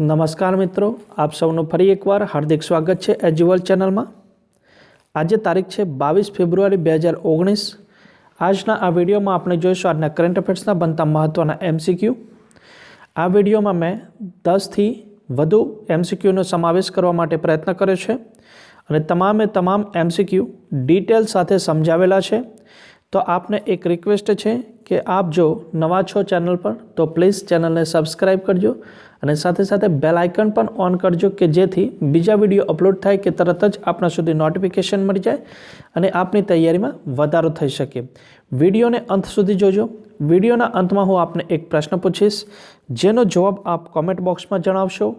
નમસ્કાર મિત્રો, આપ સૌનું ફરી એકવાર હાર્દિક સ્વાગત છે એજ્યુઅલ ચેનલમાં. આજે તારીખ છે બાવીસ ફેબ્રુઆરી બે હજાર ઓગણીસ. આજના આ વિડીયોમાં આપણે જોઈશું આજના કરંટ અફેર્સના બનતા મહત્ત્વના એમસીક્યુ આ વિડીયોમાં મેં દસથી વધુ એમસીક્યુનો સમાવેશ કરવા માટે પ્રયત્ન કર્યો છે અને તમામે તમામ એમસીક્યુ ડિટેલ સાથે સમજાવેલા છે. તો આપને એક રિક્વેસ્ટ છે કે આપ જો નવા છો ચેનલ પર, તો પ્લીઝ ચેનલને સબસ્ક્રાઈબ કરજો અને સાથે સાથે બેલ આઇકન પણ ઓન કરજો કે જેથી બીજા વીડિયો અપલોડ થાય કે તરત જ આપણા સુધી નોટિફિકેશન મળી જાય અને આપની તૈયારીમાં વધારો થઈ શકે. વિડીયોને અંત સુધી જોજો. વિડીયોના અંતમાં હું આપને એક પ્રશ્ન પૂછીશ, જેનો જવાબ આપ કોમેન્ટ બોક્સમાં જણાવશો.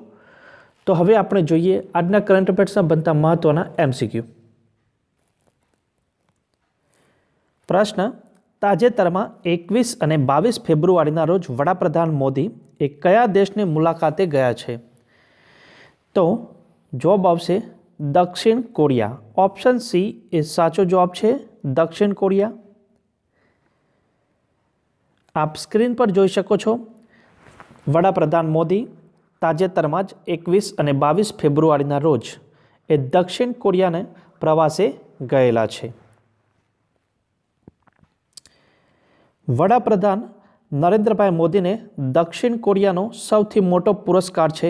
તો હવે આપણે જોઈએ આજના કરંટ અફેર્સના બનતા મહત્ત્વના એમસીક્યુ પ્રશ્ન તાજેતરમાં એકવીસ અને બાવીસ ફેબ્રુઆરીના રોજ વડાપ્રધાન મોદી એ કયા દેશની મુલાકાતે ગયા છે? તો જવાબ આવશે દક્ષિણ કોરિયા. ઓપ્શન સી એ સાચો જવાબ છે દક્ષિણ કોરિયા. આપ સ્ક્રીન પર જોઈ શકો છો, વડાપ્રધાન મોદી તાજેતરમાં જ એકવીસ અને બાવીસ ફેબ્રુઆરીના રોજ એ દક્ષિણ કોરિયાને પ્રવાસે ગયેલા છે. વડાપ્રધાન નરેન્દ્રભાઈ મોદીને દક્ષિણ કોરિયાનો સૌથી મોટો પુરસ્કાર છે.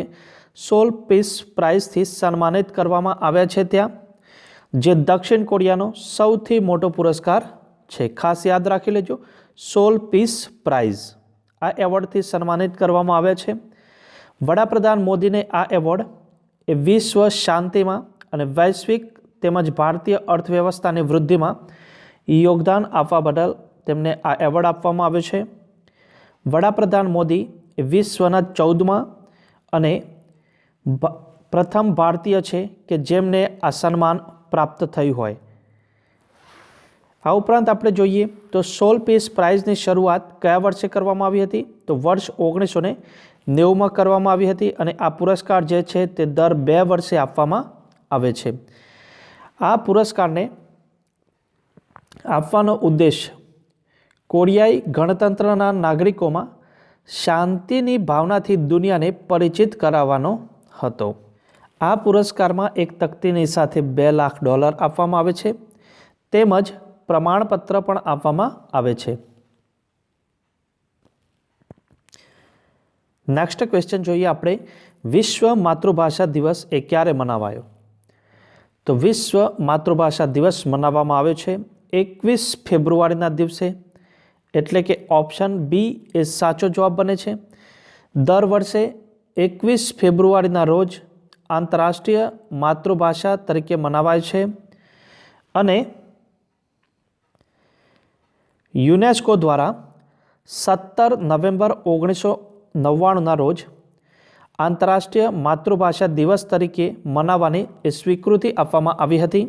સોલ પીસ પ્રાઇઝથી સન્માનિત કરવામાં આવ્યા છે ત્યાં, જે દક્ષિણ કોરિયાનો સૌથી મોટો પુરસ્કાર છે. ખાસ યાદ રાખી લેજો, સોલ પીસ પ્રાઇઝ આ એવોર્ડથી સન્માનિત કરવામાં આવ્યા છે. વડાપ્રધાન મોદીને આ એવોર્ડ એ વિશ્વ શાંતિમાં અને વૈશ્વિક તેમજ ભારતીય અર્થવ્યવસ્થાની વૃદ્ધિમાં યોગદાન આપવા બદલ તેમને આ એવોર્ડ આપવામાં આવ્યો છે. વડાપ્રધાન મોદી વિશ્વના ચૌદમાં અને પ્રથમ ભારતીય છે કે જેમને આ સન્માન પ્રાપ્ત થયું હોય. આ ઉપરાંત આપણે જોઈએ તો સોલ પીસ પ્રાઇઝની શરૂઆત કયા વર્ષે કરવામાં આવી હતી? તો વર્ષ ઓગણીસો ને નેવુંમાં કરવામાં આવી હતી અને આ પુરસ્કાર જે છે તે દર બે વર્ષે આપવામાં આવે છે. આ પુરસ્કારને આપવાનો ઉદ્દેશ કોરિયાઈ ગણતંત્રના નાગરિકોમાં શાંતિની ભાવનાથી દુનિયાને પરિચિત કરાવવાનો હતો. આ પુરસ્કારમાં એક તકતીની સાથે બે લાખ ડોલર આપવામાં આવે છે. તેમજ પ્રમાણપત્ર પણ આપવામાં આવે છે. નેક્સ્ટ ક્વેશ્ચન જોઈએ આપણે. વિશ્વ માતૃભાષા દિવસ એ ક્યારે મનાવાયો? તો વિશ્વ માતૃભાષા દિવસ મનાવવામાં આવ્યો છે. એકવીસ ફેબ્રુઆરીના દિવસે એટલે કે ઓપ્શન બી એ સાચો જવાબ બને છે. દર વર્ષે એકવીસ ફેબ્રુઆરીના રોજ આંતરરાષ્ટ્રીય માતૃભાષા તરીકે મનાવાય છે અને યુનેસ્કો દ્વારા સત્તર નવેમ્બર ઓગણીસો નવ્વાણુંના રોજ આંતરરાષ્ટ્રીય માતૃભાષા દિવસ તરીકે મનાવવાની એ સ્વીકૃતિ આપવામાં આવી હતી.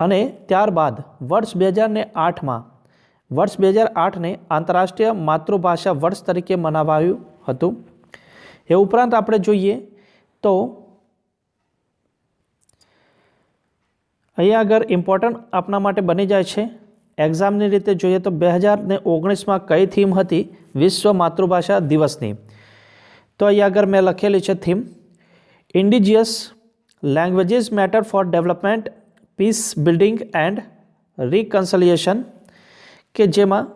અને ત્યારબાદ વર્ષ બે હજારને આઠમાં વર્ષ બે હજાર આઠને આંતરરાષ્ટ્રીય માતૃભાષા વર્ષ તરીકે મનાવાયું હતું. એ ઉપરાંત આપણે જોઈએ તો અહીંયા આગળ ઇમ્પોર્ટન્ટ આપણા માટે બની જાય છે. એક્ઝામની રીતે જોઈએ તો બે હજાર ને ઓગણીસમાં કઈ થીમ હતી? વિશ્વ માતૃભાષા દિવસની. તો અહીંયા આગળ મેં લખેલી છે theme indigenous languages matter for development peace building and reconciliation કે જેમાં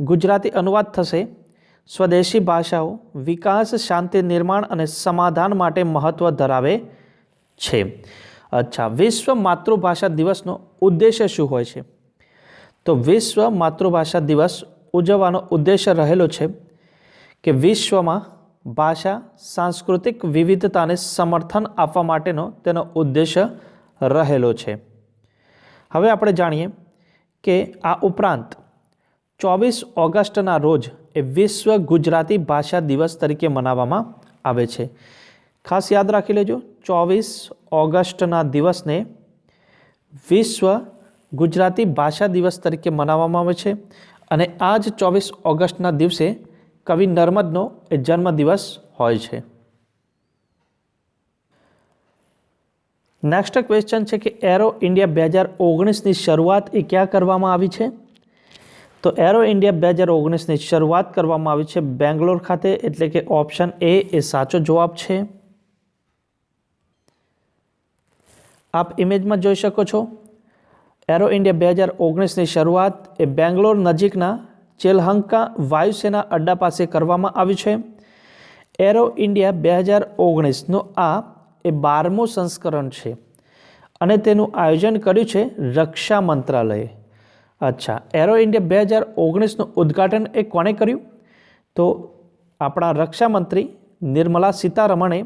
ગુજરાતી અનુવાદ થશે, સ્વદેશી ભાષાઓ વિકાસ, શાંતિ નિર્માણ અને સમાધાન માટે મહત્ત્વ ધરાવે છે. અચ્છા, વિશ્વ માતૃભાષા દિવસનો ઉદ્દેશ્ય શું હોય છે? તો વિશ્વ માતૃભાષા દિવસ ઉજવવાનો ઉદ્દેશ્ય રહેલો છે કે વિશ્વમાં ભાષા સાંસ્કૃતિક વિવિધતાને સમર્થન આપવા માટેનો તેનો ઉદ્દેશ્ય રહેલો છે. હવે આપણે જાણીએ કે આ ઉપરાંત ચોવીસ ઓગસ્ટના રોજ એ વિશ્વ ગુજરાતી ભાષા દિવસ તરીકે મનાવવામાં આવે છે. ખાસ યાદ રાખી લેજો, ચોવીસ ઓગસ્ટના દિવસને વિશ્વ ગુજરાતી ભાષા દિવસ તરીકે મનાવવામાં આવે છે અને આ જ ચોવીસ ઓગસ્ટના દિવસે કવિ નર્મદનો એ જન્મદિવસ હોય છે. નેક્સ્ટ ક્વેશ્ચન છે કે એરો ઇન્ડિયા બે હજાર ઓગણીસની શરૂઆત એ ક્યાં કરવામાં આવી છે? તો એરો ઇન્ડિયા બે હજાર ઓગણીસની શરૂઆત કરવામાં આવી છે બેંગ્લોર ખાતે, એટલે કે ઓપ્શન એ એ સાચો જવાબ છે. આપ ઇમેજમાં જોઈ શકો છો. એરો ઇન્ડિયા બે હજાર ઓગણીસની શરૂઆત એ બેંગ્લોર નજીકના ચેલહંકા વાયુસેના અડ્ડા પાસે કરવામાં આવી છે. એરો ઇન્ડિયા બે હજાર ઓગણીસનું આ એ બારમું સંસ્કરણ છે અને તેનું આયોજન કર્યું છે રક્ષા મંત્રાલયે. અચ્છા. એરો ઇન્ડિયા બે હજાર ઓગણીસનું ઉદ્ઘાટન એ કોણે કર્યું? તો આપણા રક્ષામંત્રી નિર્મલા સીતારમણે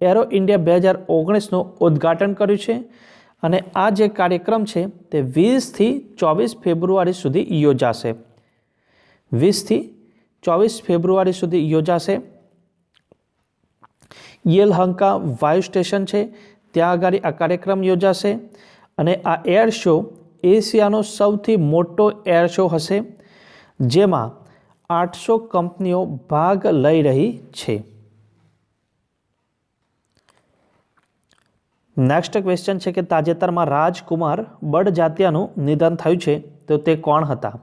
એરો ઇન્ડિયા બે હજાર ઓગણીસનું ઉદ્ઘાટન કર્યું છે અને આ જે કાર્યક્રમ છે તે વીસથી ચોવીસ ફેબ્રુઆરી સુધી યોજાશે. વીસથી ચોવીસ ફેબ્રુઆરી સુધી યોજાશે. યેલહંકા વાયુ સ્ટેશન છે, ત્યાં આગળ આ કાર્યક્રમ યોજાશે અને આ એર શો એશિયાનો સૌથી મોટો એર શો હશે, જેમાં આઠસો કંપનીઓ ભાગ લઈ રહી છે. નેક્સ્ટ ક્વેશ્ચન છે કે તાજેતરમાં રાજકુમાર બળજાત્યાનું નિધન થયું છે, તો તે કોણ હતા?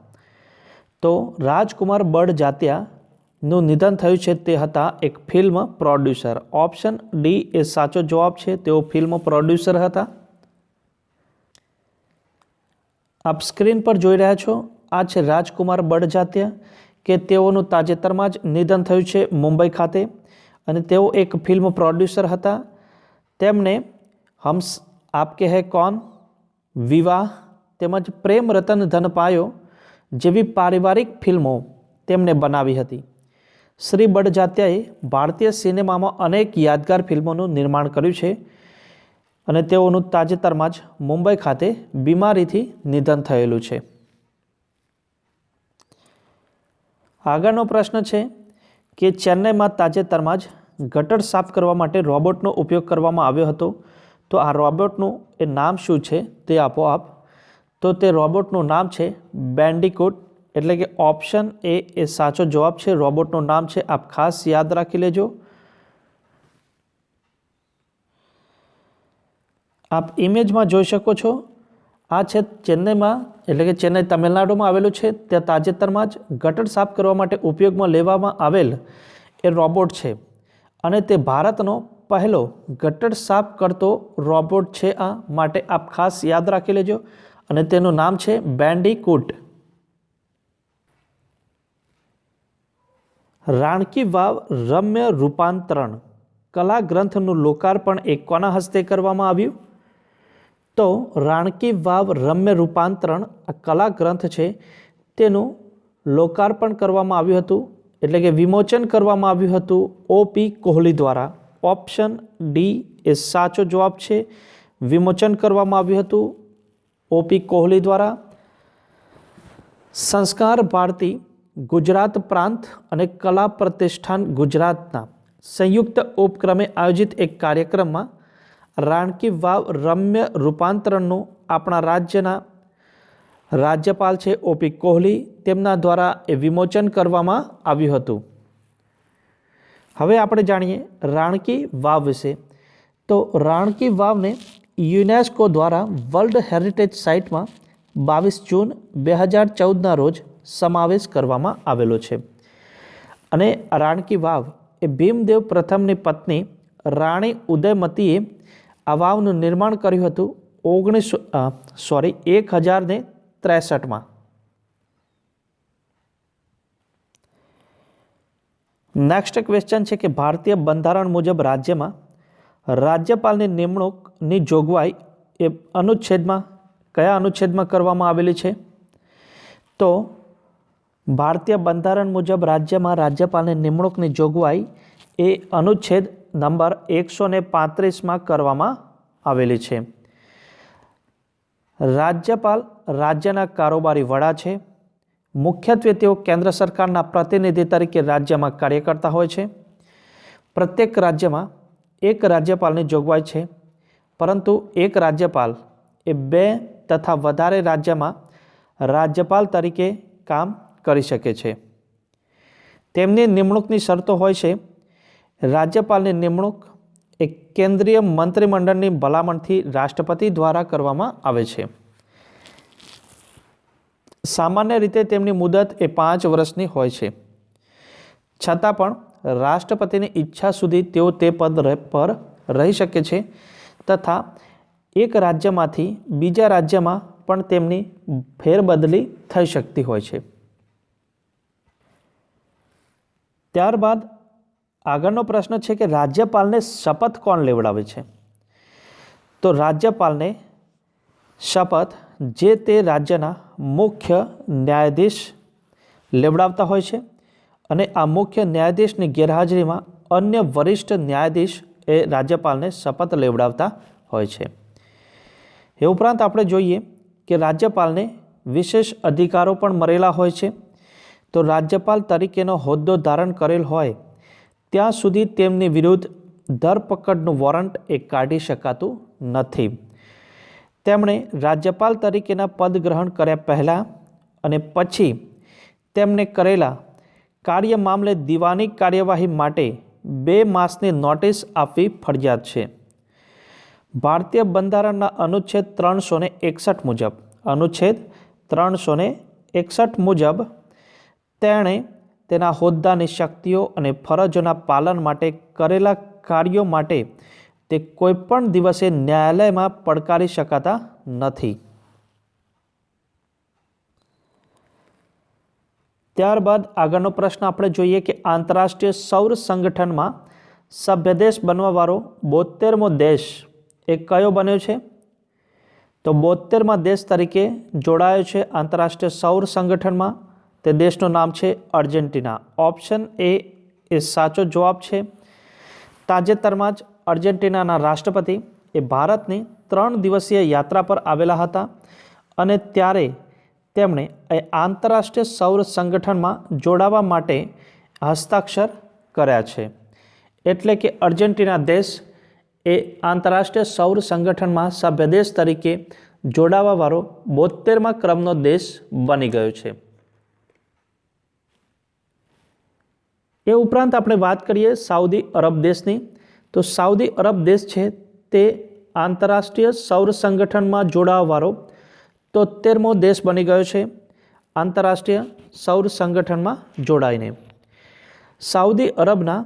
તો રાજકુમાર બળજાત્યાનું નિધન થયું છે તે હતા એક ફિલ્મ પ્રોડ્યુસર. ઓપ્શન ડી એ સાચો જવાબ છે, તેઓ ફિલ્મ પ્રોડ્યુસર હતા. આપ સ્ક્રીન પર જોઈ રહ્યા છો, આ છે રાજકુમાર બળજાત્યા કે તેઓનું તાજેતરમાં જ નિધન થયું છે મુંબઈ ખાતે અને તેઓ એક ફિલ્મ પ્રોડ્યુસર હતા. તેમણે હમ્સ આપકે હે કોન વિવાહ તેમજ પ્રેમ રતન ધન પાયો જેવી પારિવારિક ફિલ્મો તેમણે બનાવી હતી. શ્રી બળજાત્યાએ ભારતીય સિનેમામાં અનેક યાદગાર ફિલ્મોનું નિર્માણ કર્યું છે. અને તેઓનું તાજેતરમાં જ મુંબઈ ખાતે બીમારીથી નિધન થયેલું છે. આગળનો પ્રશ્ન છે કે ચેન્નઈમાં તાજેતરમાં જ ગટર સાફ કરવા માટે રોબોટનો ઉપયોગ કરવામાં આવ્યો હતો, તો આ રોબોટનું એ નામ શું છે તે આપોઆપ? તો તે રોબોટનું નામ છે બેન્ડિકોટ, એટલે કે ઓપ્શન એ એ સાચો જવાબ છે. રોબોટનું નામ છે, આપ ખાસ યાદ રાખી લેજો. આપ ઇમેજમાં જોઈ શકો છો. આ છે ચેન્નઈમાં, એટલે કે ચેન્નઈ તમિલનાડુમાં આવેલું છે. ત્યાં તાજેતરમાં જ ગટર સાફ કરવા માટે ઉપયોગમાં લેવામાં આવેલ એ રોબોટ છે. અને તે ભારતનો પહેલો ગટર સાફ કરતો રોબોટ છે આ માટે આપ ખાસ યાદ રાખી લેજો. અને તેનું નામ છે બેન્ડીકૂટ. રાણકી વાવ રમ્ય રૂપાંતરણ. કલા ગ્રંથનું લોકાર્પણ એ કોના હસ્તે કરવામાં આવ્યું? તો રાણકી વાવ રમ્ય રૂપાંતરણ આ કલા ગ્રંથ છે. તેનું લોકાર્પણ કરવામાં આવ્યું હતું, એટલે કે વિમોચન કરવામાં આવ્યું હતું ઓપી કોહલી દ્વારા. ઓપ્શન ડી એ સાચો જવાબ છે. વિમોચન કરવામાં આવ્યું હતું ઓપી કોહલી દ્વારા. સંસ્કાર ભારતી ગુજરાત પ્રાંત અને કલા પ્રતિષ્ઠાન ગુજરાતના સંયુક્ત ઉપક્રમે આયોજિત એક કાર્યક્રમમાં રાણકી વાવ રમ્ય રૂપાંતરણનું આપણા રાજ્યના રાજ્યપાલ છે ઓપી કોહલી તેમના દ્વારા એ વિમોચન કરવામાં આવ્યું હતું. હવે આપણે જાણીએ રાણકી વાવ વિશે. તો રાણકી વાવને યુનેસ્કો દ્વારા વર્લ્ડ હેરિટેજ સાઇટમાં બાવીસ જૂન બે હજાર ચૌદના રોજ સમાવેશ કરવામાં આવેલો છે. અને રાણકી વાવ એ ભીમદેવ પ્રથમની પત્ની રાણી ઉદયમતીએ આ વાવનું નિર્માણ કર્યું હતું ઓગણીસો સોરી એક હજારને ત્રેસઠમાં. નેક્સ્ટ ક્વેશ્ચન છે કે ભારતીય બંધારણ મુજબ રાજ્યમાં રાજ્યપાલની નિમણૂકની જોગવાઈ એ અનુચ્છેદમાં, કયા અનુચ્છેદમાં કરવામાં આવેલી છે? તો ભારતીય બંધારણ મુજબ રાજ્યમાં રાજ્યપાલની નિમણૂકની જોગવાઈ એ અનુચ્છેદ નંબર એકસો ને પાંત્રીસમાં કરવામાં આવેલી છે. રાજ્યપાલ રાજ્યના કારોબારી વડા છે. મુખ્યત્વે તેઓ કેન્દ્ર સરકારના પ્રતિનિધિ તરીકે રાજ્યમાં કાર્ય કરતા હોય છે. પ્રત્યેક રાજ્યમાં એક રાજ્યપાલની જોગવાઈ છે. પરંતુ એક રાજ્યપાલ એ બે તથા વધારે રાજ્યમાં રાજ્યપાલ તરીકે કામ કરી શકે છે. તેમની નિમણૂકની શરતો હોય છે રાજ્યપાલની નિમણૂક એ કેન્દ્રીય મંત્રીમંડળની ભલામણથી રાષ્ટ્રપતિ દ્વારા કરવામાં આવે છે. સામાન્ય રીતે તેમની મુદત એ પાંચ વર્ષની હોય છે. છતાં પણ રાષ્ટ્રપતિની ઈચ્છા સુધી તેઓ તે પદ પર રહી શકે છે તથા એક રાજ્યમાંથી બીજા રાજ્યમાં પણ તેમની ફેરબદલી થઈ શકતી હોય છે. ત્યારબાદ આગળનો પ્રશ્ન છે કે રાજ્યપાલને શપથ કોણ લેવડાવે છે? તો રાજ્યપાલને શપથ જે તે રાજ્યના મુખ્ય ન્યાયાધીશ લેવડાવતા હોય છે અને આ મુખ્ય ન્યાયાધીશની ગેરહાજરીમાં અન્ય વરિષ્ઠ ન્યાયાધીશ એ રાજ્યપાલને શપથ લેવડાવતા હોય છે. એ ઉપરાંત આપણે જોઈએ કે રાજ્યપાલને વિશેષ અધિકારો પણ મળેલા હોય છે. તો રાજ્યપાલ તરીકેનો હોદ્દો ધારણ કરેલ હોય ત્યાં સુધી તેમની વિરુદ્ધ ધરપકડનું વોરંટ એ કાઢી શકાતું નથી. તેમણે રાજ્યપાલ તરીકેના પદ ગ્રહણ કર્યા પહેલાં અને પછી તેમને કરેલા કાર્ય મામલે દીવાની કાર્યવાહી માટે બે માસની નોટિસ આપવી ફરજિયાત છે. ભારતીય બંધારણના અનુચ્છેદ ત્રણસો ને એકસઠ મુજબ, અનુચ્છેદ ત્રણસો ને એકસઠ મુજબ તેણે તેના હોદ્દાની શક્તિઓ અને ફરજોના પાલન માટે કરેલા કાર્યો માટે તે કોઈપણ દિવસે ન્યાયાલયમાં પડકારી શકાતા નથી. ત્યારબાદ આગળનો પ્રશ્ન આપણે જોઈએ કે આંતરરાષ્ટ્રીય સૌર સંગઠનમાં સભ્ય દેશ બનવાવાળો બોતેરમો દેશ એ કયો બન્યો છે? તો બોતેરમાં દેશ તરીકે જોડાયો છે આંતરરાષ્ટ્રીય સૌર સંગઠનમાં તે દેશનું નામ છે અર્જેન્ટિના. ઓપ્શન એ એ સાચો જવાબ છે. તાજેતરમાં જ અર્જેન્ટિનાના રાષ્ટ્રપતિ એ ભારતની ત્રણ દિવસીય યાત્રા પર આવેલા હતા અને ત્યારે તેમણે એ આંતરરાષ્ટ્રીય સૌર સંગઠનમાં જોડાવા માટે હસ્તાક્ષર કર્યા છે. એટલે કે અર્જેન્ટિના દેશ એ આંતરરાષ્ટ્રીય સૌર સંગઠનમાં સભ્ય દેશ તરીકે જોડાવાવાળો બોતેરમાં ક્રમનો દેશ બની ગયો છે. એ ઉપરાંત આપણે વાત કરીએ સાઉદી અરબ દેશની. તો સાઉદી અરબ દેશ છે તે આંતરરાષ્ટ્રીય સૌર સંગઠનમાં જોડાવાવાળો તોતેરમો દેશ બની ગયો છે આંતરરાષ્ટ્રીય સૌર સંગઠનમાં જોડાઈને. Saudi અરબના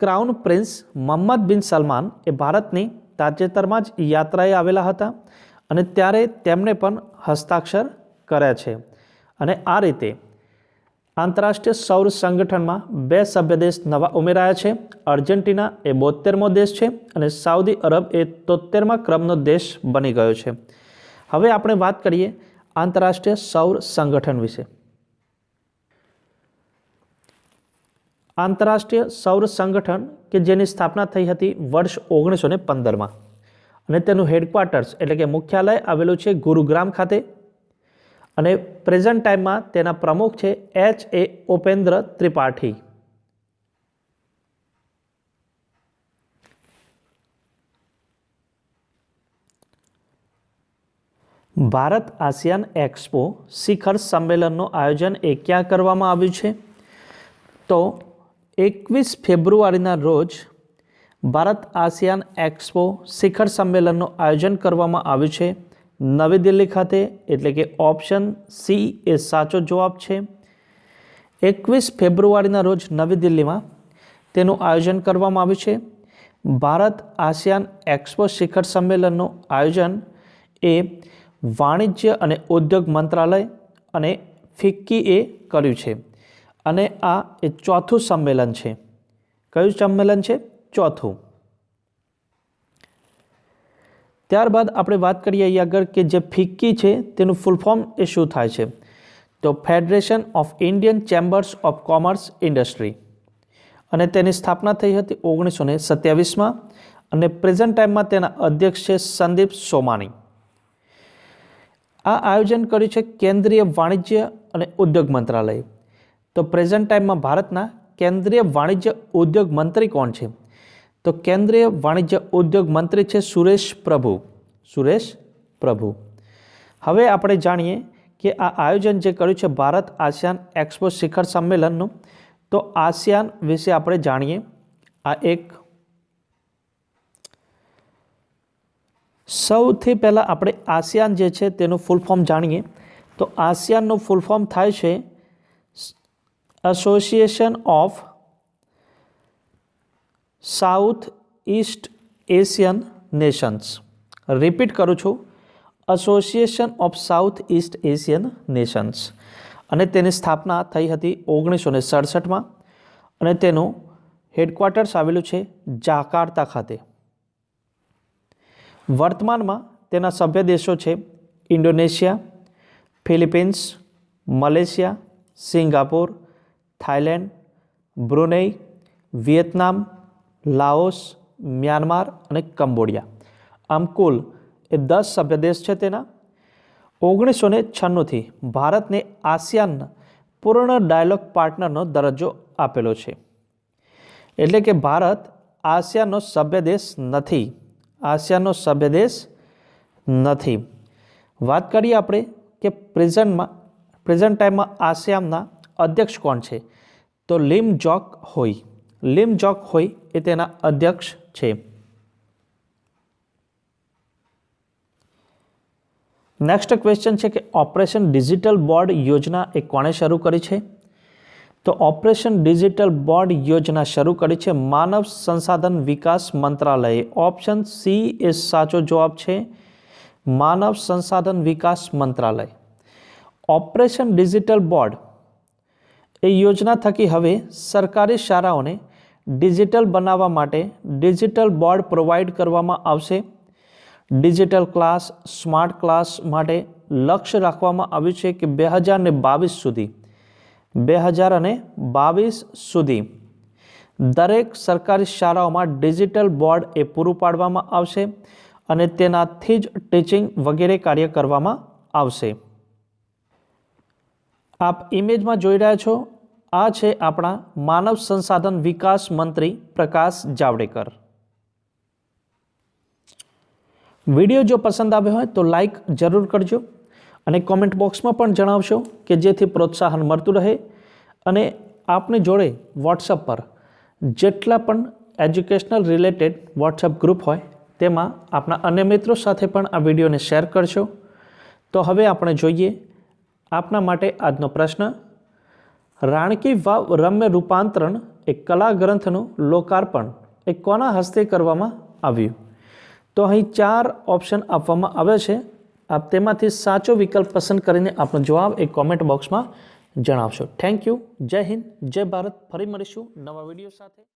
crown prince Mohammed bin Salman એ ભારતની તાજેતરમાં જ યાત્રાએ આવેલા હતા અને ત્યારે તેમણે પણ હસ્તાક્ષર કર્યા છે. અને આ રીતે આંતરરાષ્ટ્રીય સૌર સંગઠનમાં બે સભ્ય દેશ નવા ઉમેરાયા છે. અર્જેન્ટિના એ બોતેરમો દેશ છે અને સાઉદી અરબ એ તોતેરમા ક્રમનો દેશ બની ગયો છે. હવે આપણે વાત કરીએ આંતરરાષ્ટ્રીય સૌર સંગઠન વિશે. આંતરરાષ્ટ્રીય સૌર સંગઠન કે જેની સ્થાપના થઈ હતી વર્ષ ઓગણીસો ને પંદરમાં અને તેનું હેડક્વાર્ટર્સ એટલે કે મુખ્યાલય આવેલું છે ગુરુગ્રામ ખાતે. અને પ્રેઝન્ટ ટાઈમમાં તેના પ્રમુખ છે H A Upendra Tripathi. Bharat ASEAN expo શિખર સંમેલનનું આયોજન એ ક્યાં કરવામાં આવ્યું છે? તો એકવીસ ફેબ્રુઆરીના રોજ ભારત આસિયાન એક્સપો શિખર સંમેલનનું આયોજન કરવામાં આવ્યું છે. નવી દિલ્હી ખાતે, એટલે કે ઓપ્શન સી એ સાચો જવાબ છે. એકવીસ ફેબ્રુઆરીના રોજ નવી દિલ્હીમાં તેનું આયોજન કરવામાં આવ્યું છે. ભારત આસિયાન એક્સપો શિખર સંમેલનનું આયોજન એ વાણિજ્ય અને ઉદ્યોગ મંત્રાલય અને ફિક્કીએ કર્યું છે. અને આ એ ચોથું સંમેલન છે. કયું સંમેલન છે? ચોથું. ત્યારબાદ આપણે વાત કરીએ અહીં આગળ કે જે ફિક્કી છે, તેનું ફૂલ ફોર્મ એ શું થાય છે? તો federation of Indian chambers of commerce industry અને તેની સ્થાપના થઈ હતી ઓગણીસો ને સત્યાવીસમાં અને પ્રેઝન્ટ ટાઈમમાં તેના અધ્યક્ષ છે સંદીપ સોમાણી. આ આયોજન કર્યું છે કેન્દ્રીય વાણિજ્ય અને ઉદ્યોગ મંત્રાલય. તો પ્રેઝન્ટ ટાઈમમાં ભારતના કેન્દ્રીય વાણિજ્ય ઉદ્યોગ મંત્રી કોણ છે? તો કેન્દ્રીય વાણિજ્ય ઉદ્યોગ મંત્રી છે સુરેશ પ્રભુ. સુરેશ પ્રભુ. હવે આપણે જાણીએ કે આ આયોજન જે કર્યું છે ભારત આસિયાન એક્સપો શિખર સંમેલનનું, તો આસિયાન વિશે આપણે જાણીએ. આ એક સૌથી પહેલાં આપણે આસિયાન જે છે તેનું ફૂલ ફોર્મ જાણીએ. તો આસિયાનનું ફૂલ ફોર્મ થાય છે association of south east Asian nations. Repeat કરું છું. Association of south east Asian nations અને તેની સ્થાપના થઈ હતી ઓગણીસો ને સડસઠમાં. અને તેનું હેડક્વાર્ટર્સ આવેલું છે જાકાર્તા ખાતે. વર્તમાનમાં તેના સભ્ય દેશો છે Indonesia, Philippines, Malaysia, Singapore, Thailand, Brunei, Vietnam Laos, Myanmar અને કંબોડિયા. આમ કુલ એ દસ સભ્ય દેશ છે તેના. ઓગણીસો ને છન્નુંથી ભારતને આસિયાન પૂર્ણ ડાયલોગ પાર્ટનરનો દરજ્જો આપેલો છે. એટલે કે ભારત આસિયાનનો સભ્ય દેશ નથી. આસિયાનનો સભ્ય દેશ નથી. વાત કરીએ આપણે કે પ્રેઝન્ટમાં, પ્રેઝન્ટ ટાઈમમાં આસિયામના અધ્યક્ષ કોણ છે? તો લિમ જોક હોય લિમ જોક હોય એ તેના અધ્યક્ષ છે. નેક્સ્ટ ક્વેશ્ચન છે કે ઓપરેશન ડિજિટલ બોર્ડ યોજના એ કોણે શરૂ કરી છે? તો ઓપરેશન ડિજિટલ બોર્ડ યોજના શરૂ કરી છે માનવ સંસાધન વિકાસ મંત્રાલયે. ઓપ્શન સી એ સાચો જવાબ છે માનવ સંસાધન વિકાસ મંત્રાલય. ઓપરેશન ડિજિટલ બોર્ડ એ યોજના થકી હવે સરકારી શાળાઓને ડિજિટલ બનાવવા માટે ડિજિટલ બોર્ડ પ્રોવાઈડ કરવામાં આવશે. ડિજિટલ ક્લાસ, સ્માર્ટ ક્લાસ માટે લક્ષ્ય રાખવામાં આવ્યું છે કે બે હજાર ને બાવીસ સુધી. બે હજાર અને બાવીસ સુધી. દરેક સરકારી શાળાઓમાં ડિજિટલ બોર્ડ એ પૂરું પાડવામાં આવશે અને તેનાથી જ ટીચિંગ વગેરે કાર્ય કરવામાં આવશે. આપ ઇમેજમાં જોઈ રહ્યા છો આ છે આપણા માનવ સંસાધન વિકાસ મંત્રી પ્રકાશ જાવડેકર. વીડિયો જો પસંદ આવ્યો હોય તો લાઈક જરૂર કરજો અને કોમેન્ટ બોક્સમાં પણ જણાવશો કે જેથી પ્રોત્સાહન મળતું રહે અને આપની જોડે વોટ્સઅપ પર જેટલા પણ એજ્યુકેશનલ રિલેટેડ વોટ્સઅપ ગ્રુપ હોય તેમાં આપણા અન્ય મિત્રો સાથે પણ આ વિડીયોને શેર કરશો તો હવે આપણે જોઈએ આપના માટે આજનો પ્રશ્ન રાણકી વાવ રમ્ય રૂપાંતરણ એ કલા ગ્રંથનું લોકાર્પણ એ કોના હસ્તે કરવામાં આવ્યું? તો અહીં ચાર ઓપ્શન આપવામાં આવ્યા છે. આપ તેમાંથી સાચો વિકલ્પ પસંદ કરીને આપનો જવાબ એ કોમેન્ટ બોક્સમાં જણાવશો. થેન્ક યુ જય હિન્દ. જય ભારત. ફરી મળીશું નવા વીડિયો સાથે.